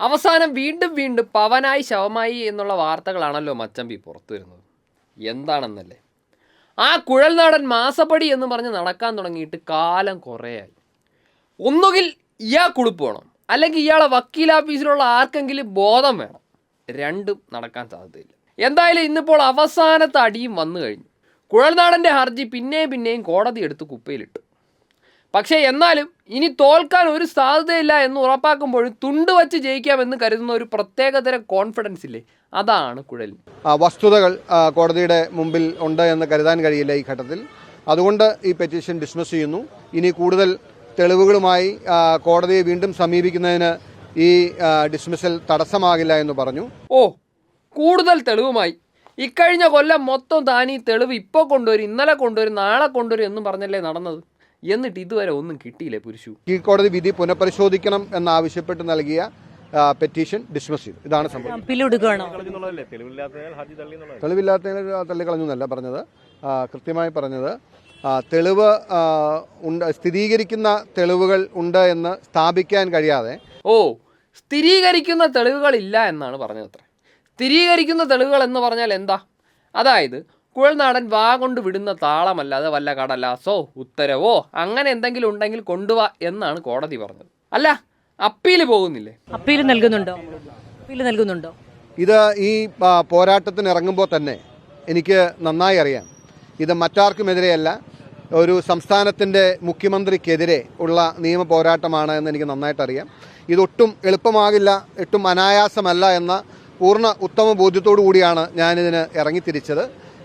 അവസാനം വീണ്ടും വീണ്ടും പവനായി ശവമായി എന്നുള്ള വാർത്തകളാണല്ലോ മച്ചമ്പി പുറത്തു വരുന്നത്. എന്താണെന്നല്ലേ? ആ കുഴൽനാടൻ മാസപ്പടി എന്ന് പറഞ്ഞ് നടക്കാൻ തുടങ്ങിയിട്ട് കാലം കുറേയായി. ഒന്നുകിൽ ഇയാൾ കുളിപ്പ് വേണം അല്ലെങ്കിൽ ഇയാളെ വക്കീലാഫീസിലുള്ള ആർക്കെങ്കിലും ബോധം വേണം. രണ്ടും നടക്കാൻ സാധ്യതയില്ല. എന്തായാലും ഇന്നിപ്പോൾ അവസാനത്തെ അടിയും വന്നു കഴിഞ്ഞു. കുഴൽനാടന്റെ ഹർജി പിന്നെയും പിന്നെയും കോടതി എടുത്ത് കുപ്പയിലിട്ടു. പക്ഷേ എന്നാലും ഇനി തോൽക്കാൻ ഒരു സാധ്യതയില്ല എന്ന് ഉറപ്പാക്കുമ്പോഴും തുണ്ട് വച്ച് ജയിക്കാമെന്ന് കരുതുന്ന ഒരു പ്രത്യേകതരം കോൺഫിഡൻസ് ഇല്ലേ? അതാണ് കുഴൽ. വസ്തുതകൾ കോടതിയുടെ മുമ്പിൽ ഉണ്ട് എന്ന് കരുതാൻ കഴിയില്ല ഈ ഘട്ടത്തിൽ. അതുകൊണ്ട് ഈ പെറ്റീഷൻ ഡിസ്മിസ് ചെയ്യുന്നു. ഇനി കൂടുതൽ തെളിവുകളുമായി കോടതിയെ വീണ്ടും സമീപിക്കുന്നതിന് ഈ ഡിസ്മിസൽ തടസ്സമാകില്ല എന്ന് പറഞ്ഞു. ഓ കൂടുതൽ തെളിവുമായി. ഇക്കഴിഞ്ഞ കൊല്ലം മൊത്തം താൻ ഈ തെളിവ് ഇപ്പോൾ കൊണ്ടുവരും ഇന്നലെ കൊണ്ടുവരും നാളെ കൊണ്ടുവരും എന്നും പറഞ്ഞല്ലേ നടന്നത്? എന്നിട്ട് ഇതുവരെ ഒന്നും കിട്ടിയില്ലേ പുരുഷു? കീഴ്ക്കോടതി വിധി പുനഃപരിശോധിക്കണം എന്നാവശ്യപ്പെട്ട് നൽകിയ പെറ്റീഷൻ ഡിസ്മിസ് ചെയ്തു. ഇതാണ് സംഭവം. അപ്പീലെടുക്കുകയാണോ തെളിവില്ലാത്തതിന് തള്ളിക്കളഞ്ഞു എന്നല്ല പറഞ്ഞത്. കൃത്യമായി പറഞ്ഞത് തെളിവ് ഉണ്ട് സ്ഥിരീകരിക്കുന്ന തെളിവുകൾ ഉണ്ട് എന്ന് സ്ഥാപിക്കാൻ കഴിയാതെ ഓ സ്ഥിരീകരിക്കുന്ന തെളിവുകളില്ല എന്നാണ് പറഞ്ഞത് അത്ര. സ്ഥിരീകരിക്കുന്ന തെളിവുകൾ എന്ന് പറഞ്ഞാൽ എന്താ? അതായത് കുഴൽനാടൻ വാ കൊണ്ട് വിടുന്ന താളമല്ലാതെ വല്ല കടലാസോ ഉത്തരവോ അങ്ങനെ എന്തെങ്കിലും ഉണ്ടെങ്കിൽ കൊണ്ടുവാ എന്നാണ് കോടതി പറഞ്ഞത്. അല്ല അപ്പീൽ പോകുന്നില്ലേ? അപ്പീൽ നൽകുന്നുണ്ടോ? അപ്പീൽ നൽകുന്നുണ്ടോ? ഇത് ഈ പോരാട്ടത്തിന് ഇറങ്ങുമ്പോൾ തന്നെ എനിക്ക് നന്നായി അറിയാം. ഇത് മറ്റാർക്കുമെതിരെയല്ല ഒരു സംസ്ഥാനത്തിന്റെ മുഖ്യമന്ത്രിക്കെതിരെ ഉള്ള നിയമ പോരാട്ടമാണ് എന്ന് എനിക്ക് നന്നായിട്ട് അറിയാം ഇതൊട്ടും എളുപ്പമാകില്ല ഒട്ടും അനായാസമല്ല എന്ന പൂർണ ഉത്തമ ബോധ്യത്തോടു കൂടിയാണ് ഞാനിതിന് ഇറങ്ങിത്തിരിച്ചത്.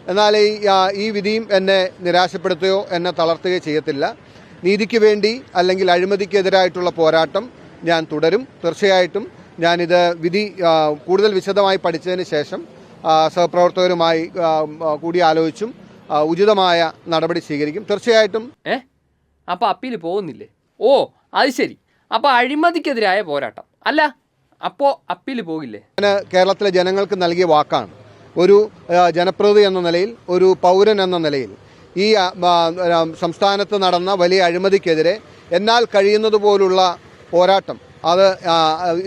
എന്നാൽ ഈ ഈ വിധിയും എന്നെ നിരാശപ്പെടുത്തുകയോ എന്നെ തളർത്തുകയോ ചെയ്യത്തില്ല. നീതിക്ക് വേണ്ടി അല്ലെങ്കിൽ അഴിമതിക്കെതിരായിട്ടുള്ള പോരാട്ടം ഞാൻ തുടരും. തീർച്ചയായിട്ടും ഞാനിത് വിധി കൂടുതൽ വിശദമായി പഠിച്ചതിന് ശേഷം സഹപ്രവർത്തകരുമായി ആ, ആ, കൂടി ആലോചിച്ചും ഉചിതമായ നടപടി സ്വീകരിക്കും. തീർച്ചയായിട്ടും ഏ? അപ്പോൾ അപ്പീൽ പോകുന്നില്ലേ? ഓ അത് ശരി. അപ്പോൾ അഴിമതിക്കെതിരായ പോരാട്ടം. അല്ല അപ്പോൾ അപ്പീൽ പോകില്ലേ? കേരളത്തിലെ ജനങ്ങൾക്ക് നൽകിയ വാക്കാണ്. ഒരു ജനപ്രതി എന്ന നിലയിൽ ഒരു പൗരൻ എന്ന നിലയിൽ ഈ സംസ്ഥാനത്ത് നടന്ന വലിയ അഴിമതിക്കെതിരെ എന്നാൽ കഴിയുന്നത് പോലുള്ള പോരാട്ടം അത്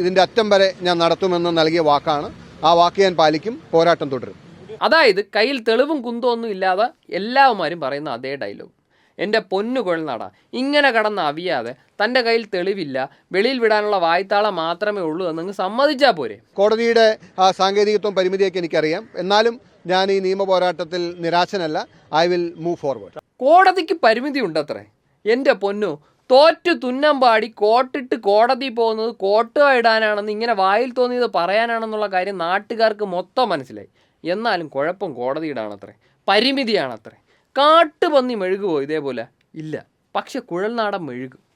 ഇതിന്റെ അറ്റം വരെ ഞാൻ നടത്തുമെന്ന് നൽകിയ വാക്കാണ്. ആ വാക്ക് ഞാൻ പാലിക്കും പോരാട്ടം തുടരും. അതായത് കയ്യിൽ തെളിവും കുന്തമൊന്നും ഇല്ലാതെ എല്ലാവരും പറയുന്ന അതേ ഡയലോഗ് എന്റെ പൊന്നു കുഴൽനാട ഇങ്ങനെ കടന്ന് അവിയാതെ തന്റെ കയ്യിൽ തെളിവില്ല വെളിയിൽ വിടാനുള്ള വായ്ത്താളം മാത്രമേ ഉള്ളൂ എന്നങ്ങ് സമ്മതിച്ചാൽ പോരെ. കോടതിയുടെ സാങ്കേതികത്വം പരിമിതിയൊക്കെ എനിക്കറിയാം. എന്നാലും ഞാൻ ഈ നിയമ പോരാട്ടത്തിൽ നിരാശനല്ല. ഐ വിൽ മൂവ് ഫോർവേഡ് കോടതിക്ക് പരിമിതി ഉണ്ടത്രേ. എന്റെ പൊന്നു തോറ്റു തുന്നം പാടി കോട്ടിട്ട് കോടതി പോകുന്നത് കോട്ട ഇടാനാണെന്ന് ഇങ്ങനെ വായിൽ തോന്നിയത് പറയാനാണെന്നുള്ള കാര്യം നാട്ടുകാർക്ക് മൊത്തം മനസ്സിലായി. എന്നാലും കുഴപ്പം കോടതിയിടാണത്രേ പരിമിതിയാണത്രേ. കാട്ടുപന്നി മെഴുകുവോ ഇതേപോലെ? ഇല്ല. പക്ഷെ കുഴൽനാടൻ മെഴുകും.